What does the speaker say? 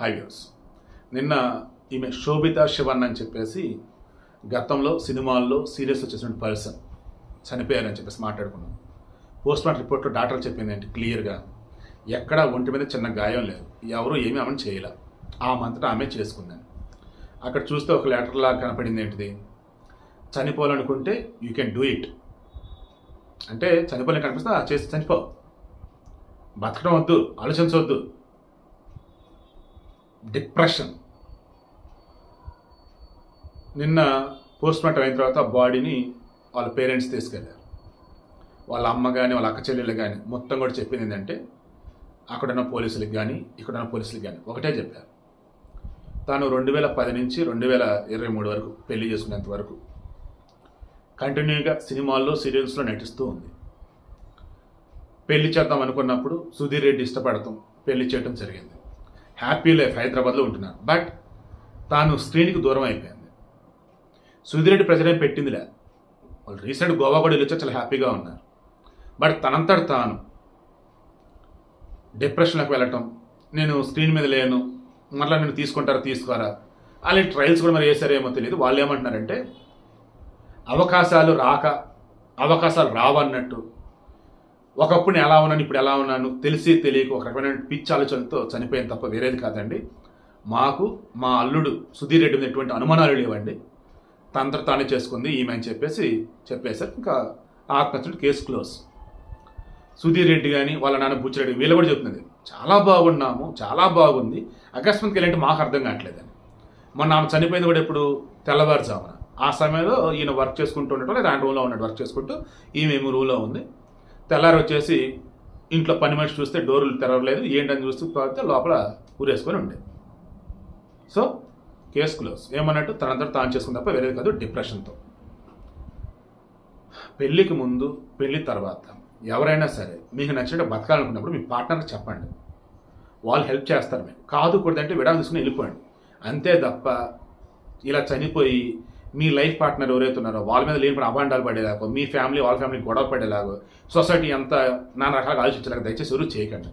Highways నిన్న ఈమె శోభిత శివన్ అని చెప్పేసి గతంలో సినిమాల్లో సీరియస్ వచ్చేసిన పర్సన్ చనిపోయారని చెప్పేసి మాట్లాడుకున్నాం. పోస్ట్ మార్టం రిపోర్ట్లో డాక్టర్ చెప్పింది ఏంటి? క్లియర్గా ఎక్కడ ఒంటి మీద చిన్న గాయం లేదు. ఎవరు ఏమీ ఆమెను చేయలే. ఆ మంతటా ఆమె చేసుకుందని. అక్కడ చూస్తే ఒక లెటర్లా కనపడింది ఏంటిది? చనిపోవాలనుకుంటే యూ కెన్ డూ ఇట్. అంటే చనిపోవాలని కనిపిస్తే చేసి చనిపో. బతకడం వద్దు ఆలోచించవద్దు. డిప్రెషన్. నిన్న పోస్ట్ మార్టం అయిన తర్వాత బాడీని వాళ్ళ పేరెంట్స్ తీసుకెళ్ళారు వాళ్ళ అమ్మ కానీ వాళ్ళ అక్క చెల్లెళ్ళు కానీ మొత్తం కూడా చెప్పింది ఏంటంటే అక్కడున్న పోలీసులకు కానీ ఇక్కడున్న పోలీసులకు కానీ ఒకటే చెప్పారు. తాను రెండు వేల పది నుంచి రెండు వేల ఇరవై మూడు వరకు పెళ్ళి చేసుకునేంత వరకు కంటిన్యూగా సినిమాల్లో సీరియల్స్లో నటిస్తూ ఉంది. పెళ్ళి చేద్దాం అనుకున్నప్పుడు సుధీర్ రెడ్డి ఇష్టపడతాం పెళ్ళి చేయడం జరిగింది. హ్యాపీ లైఫ్ హైదరాబాద్లో ఉంటున్నాను. బట్ తాను స్క్రీన్కి దూరం అయిపోయింది. సుధిరెడ్డి ప్రజలేం పెట్టిందిలే. వాళ్ళు రీసెంట్ గోవా కూడా వెళ్ళొచ్చి చాలా హ్యాపీగా ఉన్నారు. బట్ తనంతట తాను డిప్రెషన్లోకి వెళ్ళటం నేను స్క్రీన్ మీద లేను మరలా నేను తీసుకుంటారా తీసుకోరా అలాంటి ట్రయల్స్ కూడా మరి వేసారేమో తెలియదు. వాళ్ళు ఏమంటున్నారంటే అవకాశాలు రాక అవకాశాలు రావన్నట్టు ఒకప్పుడు నేను ఎలా ఉన్నాను ఇప్పుడు ఎలా ఉన్నాను తెలిసి తెలియక ఒక రకమైన పిచ్చి ఆలోచనలతో చనిపోయింది తప్ప వేరేది కాదండి. మాకు మా అల్లుడు సుధీర్ రెడ్డి మీద ఎటువంటి అనుమానాలు లేవండి. తంత్ర తానే చేసుకుంది ఈమె అని చెప్పేసి చెప్పేశారు. ఇంకా ఆత్మహత్యుడు కేసు క్లోజ్. సుధీర్ రెడ్డి కానీ వాళ్ళ నాన్న బుచ్చిరెడ్డి వీళ్ళు కూడా చెప్తున్నది చాలా బాగున్నాము చాలా బాగుంది. అకస్మాత్కి వెళ్ళంటే మాకు అర్థం కావట్లేదని. మొన్న ఆమె చనిపోయింది కూడా ఇప్పుడు తెల్లవారుజామున. ఆ సమయంలో ఈయన వర్క్ చేసుకుంటూ ఉండటం లేదా ఆయన రూమ్లో ఉన్నాడు వర్క్ చేసుకుంటూ ఈమె ఏమో రూమ్లో ఉంది. తెల్లారి వచ్చేసి ఇంట్లో పని మనిషి చూస్తే డోర్లు తెరవలేదు ఏంటని చూస్తూ పోతే లోపల ఊరేసుకొని ఉండే. So case close. ఏమన్నట్టు తనంతా తాను చేసుకుని తప్ప వేరేది కాదు డిప్రెషన్తో. పెళ్ళికి ముందు పెళ్ళి తర్వాత ఎవరైనా సరే మీకు నచ్చినట్టు బతకాలనుకున్నప్పుడు మీ పార్ట్నర్కి చెప్పండి. వాళ్ళు హెల్ప్ చేస్తారు మీకు. కాదు కూడదంటే విడాకు తీసుకుని వెళ్ళిపోండి. అంతే తప్ప ఇలా చనిపోయి మీ లైఫ్ పార్ట్నర్ ఎవరైతే ఉన్నారో వాళ్ళ మీద లేనిపడి అభాండాలు పడేలాగో మీ ఫ్యామిలీ వాళ్ళ ఫ్యామిలీ గొడవ పడేలాగో సొసైటీ అంతా నానా రకాలుగా ఆలోచించలేక దయచేసి ఎవరు చేయకండి.